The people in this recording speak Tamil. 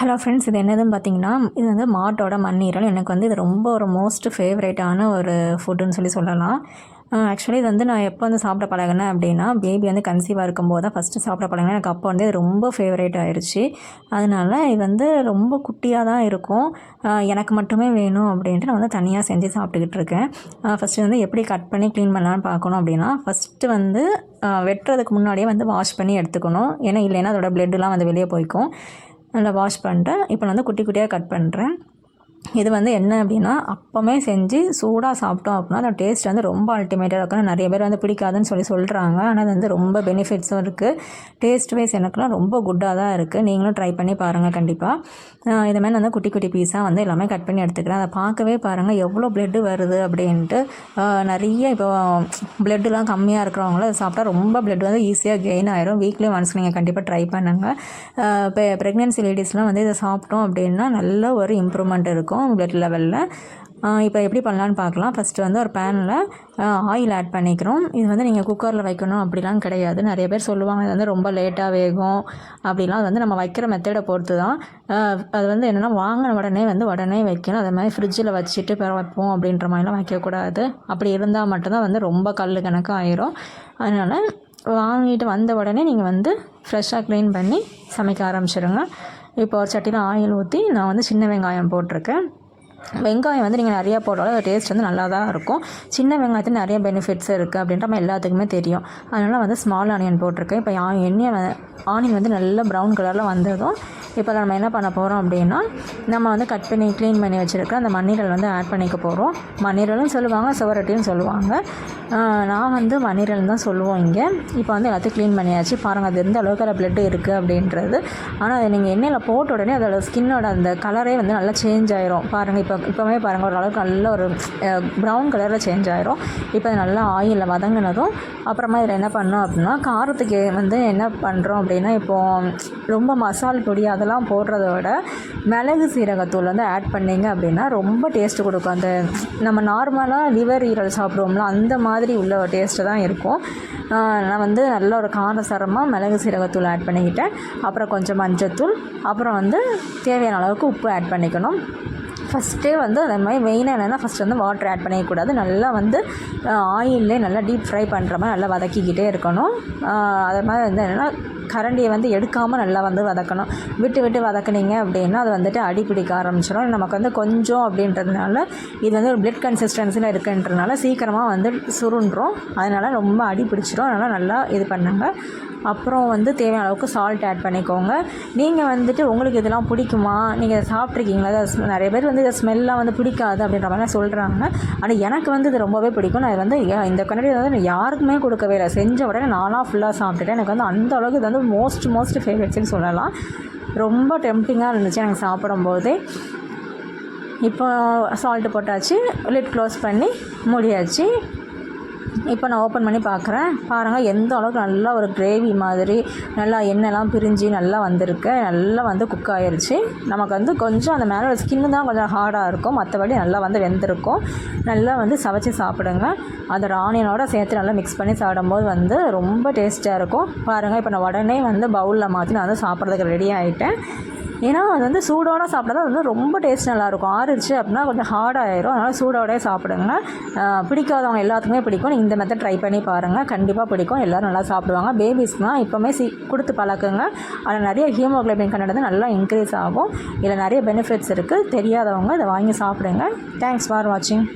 ஹலோ ஃப்ரெண்ட்ஸ் இது என்னதுன்னு பார்த்தீங்கன்னா இது வந்து மாட்டோட மண்ணீரல். எனக்கு வந்து இது ரொம்ப ஒரு மோஸ்ட் ஃபேவரேட்டான ஒரு ஃபுட்டுன்னு சொல்லி சொல்லலாம். ஆக்சுவலி இது வந்து நான் எப்போ வந்து சாப்பிட பழகினேன் அப்படின்னா பேபி வந்து கன்சீவாக இருக்கும்போது தான் ஃபஸ்ட்டு சாப்பிட பழகினேன். எனக்கு அப்போ வந்து ரொம்ப ஃபேவரேட் ஆயிடுச்சு அதனால இது வந்து ரொம்ப குட்டியாக தான் இருக்கும். எனக்கு மட்டுமே வேணும் அப்படின்ட்டு நான் வந்து தனியாக செஞ்சு சாப்பிட்டுக்கிட்டு இருக்கேன். ஃபஸ்ட்டு வந்து எப்படி கட் பண்ணி க்ளீன் பண்ணலான்னு பார்க்கணும் அப்படின்னா ஃபஸ்ட்டு வந்து வெட்டுறதுக்கு முன்னாடியே வந்து வாஷ் பண்ணி எடுத்துக்கணும். ஏன்னா இல்லைன்னா அதோட ப்ளெட்லாம் வந்து வெளியே போய்க்கும். நல்லா வாஷ் பண்ணிட்டேன். இப்போ நான் வந்து குட்டி குட்டியாக கட் பண்ணுறேன் இது வந்து என்ன அப்படின்னா அப்போமே செஞ்சு சூடாக சாப்பிட்டோம் அப்படின்னா அந்த டேஸ்ட் வந்து ரொம்ப அல்டிமேட்டாக இருக்கும். நிறைய பேர் வந்து பிடிக்காதுன்னு சொல்லி சொல்கிறாங்க ஆனால் அது வந்து ரொம்ப பெனிஃபிட்ஸும் இருக்குது டேஸ்ட் வைஸ் எனக்குலாம் ரொம்ப குட்டாக தான் இருக்குது நீங்களும் ட்ரை பண்ணி பாருங்கள் கண்டிப்பாக இது மாதிரி வந்து குட்டி குட்டி பீஸாக வந்து எல்லாமே கட் பண்ணி எடுத்துக்கிறேன். அதை பார்க்கவே பாருங்கள் எவ்வளோ பிளட்டு வருது அப்படின்ட்டு. நிறைய இப்போ பிளட்டுலாம் கம்மியாக இருக்கிறவங்கள அதை சாப்பிட்டா ரொம்ப பிளட் வந்து ஈஸியாக கெயின் ஆயிரும். வீக்லி ஒன்ஸ் நீங்கள் கண்டிப்பாக ட்ரை பண்ணுங்கள் இப்போ ப்ரெக்னென்சி லேடிஸ்லாம் வந்து இதை சாப்பிட்டோம் அப்படின்னா நல்ல ஒரு இம்ப்ரூவ்மெண்ட் இருக்கும் பிளட் லெவலில் இப்போ எப்படி பண்ணலான்னு பார்க்கலாம். ஃபஸ்ட்டு வந்து ஒரு பேனில் ஆயில் ஆட் பண்ணிக்கிறோம். இது வந்து நீங்கள் குக்கரில் வைக்கணும் அப்படிலாம் கிடையாது. நிறைய பேர் சொல்லுவாங்க இது வந்து ரொம்ப லேட்டாக வேகும் அப்படிலாம். அது வந்து நம்ம வைக்கிற மெத்தடை பொறுத்து தான். அது வந்து என்னென்னா வாங்கின உடனே வந்து உடனே வைக்கணும். அதே மாதிரி ஃப்ரிட்ஜில் வச்சுட்டு பிற வைப்போம் அப்படின்ற மாதிரிலாம் வைக்கக்கூடாது. அப்படி இருந்தால் மட்டும்தான் வந்து ரொம்ப கல் கணக்கு ஆயிரும். அதனால் வாங்கிட்டு வந்த உடனே நீங்கள் வந்து ஃப்ரெஷ்ஷாக க்ளீன் பண்ணி சமைக்க ஆரம்பிச்சிடுங்க இப்போ ஒரு சட்டியில் ஆயில் ஊற்றி நான் வந்து சின்ன வெங்காயம் போட்டிருக்கேன். வெங்காயம் வந்து நீங்கள் நிறையா போட்டாலும் அது டேஸ்ட் வந்து நல்லா தான் இருக்கும். சின்ன வெங்காயத்தில் நிறைய பெனிஃபிட்ஸ் இருக்குது அப்படின்ற நம்ம எல்லாத்துக்குமே தெரியும். அதனால் வந்து ஸ்மால் ஆனியன் போட்டிருக்கேன். இப்போ ஆ- எண்ணெய் வ- ஆனியன் வந்து நல்லா ப்ரௌன் கலரில் வந்ததும் இப்போ நம்ம என்ன பண்ண போகிறோம் அப்படின்னா நம்ம வந்து கட் பண்ணி க்ளீன் பண்ணி வச்சுருக்க அந்த மண்ணீரல் வந்து ஆட் பண்ணிக்க போகிறோம் மண்ணீரலும் சொல்லுவாங்க சுவரட்டியும் சொல்லுவாங்க. நான் வந்து மண்ணீரல் தான் சொல்லுவோம் இங்கே. இப்போ வந்து எல்லாத்தையும் க்ளீன் பண்ணியாச்சு. பாருங்கள் அது எந்த அளவுக்கு அதில் ப்ளட்டு இருக்குது அப்படின்றது. ஆனால் அதை நீங்கள் எண்ணெயில் போட்ட உடனே அதோட ஸ்கின்னோட அந்த கலரே வந்து நல்லா சேஞ்ச் ஆயிரும். பாருங்கள் இப்போ இப்போ இப்போவே பாருங்கள் ஒரு அளவுக்கு நல்ல ஒரு ப்ரௌன் கலரில் சேஞ்ச் ஆகிரும் இப்போ அது நல்லா ஆயிலில் வதங்கினதும் அப்புறமா இதில் என்ன பண்ணோம் அப்படின்னா காரத்துக்கு வந்து என்ன பண்ணுறோம் அப்படின்னா இப்போது ரொம்ப மசால் பொடி அதெல்லாம் போடுறத விட மிளகு சீரகத்தூள் வந்து ஆட் பண்ணிங்க அப்படின்னா ரொம்ப டேஸ்ட்டு கொடுக்கும். அந்த நம்ம நார்மலாக லிவர் ஈரல் சாப்பிடுவோம்ல அந்த மாதிரி உள்ள டேஸ்ட்டு தான் இருக்கும். நான் வந்து நல்ல ஒரு காரசாரமாக மிளகு சீரகத்தூள் ஆட் பண்ணிக்கிட்டேன். அப்புறம் கொஞ்சம் மஞ்சத்தூள் அப்புறம் வந்து தேவையான அளவுக்கு உப்பு ஆட் பண்ணிக்கணும். ஃபஸ்ட்டே வந்து அதே மாதிரி மெயினாக என்னென்னா ஃபஸ்ட் வந்து வாட்டர் ஆட் பண்ணிக்கக்கூடாது நல்லா வந்து ஆயிலே நல்லா டீப் ஃப்ரை பண்ணுற மாதிரி நல்லா வதக்கிக்கிட்டே இருக்கணும். அதே மாதிரி வந்து என்னென்னா கரண்டியை வந்து எடுக்காமல் நல்லா வந்து வதக்கணும். விட்டு விட்டு வதக்குனீங்க அப்படின்னா அது வந்துட்டு அடி பிடிக்க ஆரம்பிச்சிடும் நமக்கு வந்து கொஞ்சம் அப்படின்றதுனால இது வந்து ஒரு பிளட் கன்சிஸ்டன்சியில் இருக்குன்றதுனால சீக்கிரமாக வந்து சுருண்டுரும். அதனால் ரொம்ப அடி பிடிச்சிரும். அதனால் நல்லா இது பண்ணுங்க. அப்புறம் வந்து தேவையான அளவுக்கு சால்ட் ஆட் பண்ணிக்கோங்க. நீங்கள் வந்துட்டு உங்களுக்கு இதெல்லாம் பிடிக்குமா? நீங்கள் இதை சாப்பிட்ருக்கீங்களா இதை நிறைய பேர் வந்து இதை ஸ்மெல்லாம் வந்து பிடிக்காது அப்படின்ற மாதிரி சொல்கிறாங்க ஆனால் எனக்கு வந்து இது ரொம்பவே பிடிக்கும். நான் இது வந்து இந்த கண்ணாடி வந்து நான் யாருக்குமே கொடுக்கவே இல்லை. செஞ்ச உடனே நானாக ஃபுல்லாக சாப்பிட்டுட்டேன். எனக்கு வந்து அந்த அளவுக்கு இது வந்து மோஸ்ட் மோஸ்ட் ஃபேவரட்ஸ்னு சொல்லலாம். ரொம்ப டெம்டிங்காக இருந்துச்சு எனக்கு சாப்பிடும்போதே. இப்போ சால்ட்டு போட்டாச்சு லிட் க்ளோஸ் பண்ணி மூடியாச்சு. இப்போ நான் ஓப்பன் பண்ணி பார்க்குறேன். பாருங்கள் எந்த அளவுக்கு நல்லா ஒரு கிரேவி மாதிரி நல்லா எண்ணெய்லாம் பிரிஞ்சு நல்லா வந்திருக்கு. நல்லா வந்து குக் ஆயிடுச்சு நமக்கு வந்து கொஞ்சம் அந்த மேலே ஸ்கின்னு தான் கொஞ்சம் ஹார்டாக இருக்கும். மற்றபடி நல்லா வந்து வெந்திருக்கும். நல்லா வந்து சவைச்சு சாப்பிடுங்க. அதோட ஆனியனோட சேர்த்து நல்லா மிக்ஸ் பண்ணி சாப்பிடும்போது வந்து ரொம்ப டேஸ்ட்டாக இருக்கும். பாருங்கள் இப்போ நான் உடனே வந்து பவுலில் மாற்றி நான் வந்து சாப்பிட்றதுக்கு ரெடி ஆகிட்டேன் ஏன்னா அது வந்து சூடோட சாப்பிட்டா தான் வந்து ரொம்ப டேஸ்ட் நல்லாயிருக்கும். ஆறிடுச்சு அப்படின்னா கொஞ்சம் ஹார்ட் அதனால் சூடோடய சாப்பிடுங்க. பிடிக்காதவங்க எல்லாத்துக்குமே பிடிக்கும். நீங்கள் இந்த மெத்தட் ட்ரை பண்ணி பாருங்கள் கண்டிப்பாக பிடிக்கும். எல்லோரும் நல்லா சாப்பிடுவாங்க. பேபிஸ்னால் இப்போவுமே சி கொடுத்து பழக்குங்க. அதில் நிறைய ஹீமோக்ளோபின் கண்டது நல்லா இன்க்ரீஸ் ஆகும். இதில் நிறைய பெனிஃபிட்ஸ் இருக்குது தெரியாதவங்க இதை வாங்கி சாப்பிடுங்க. தேங்க்ஸ் ஃபார் வாட்சிங்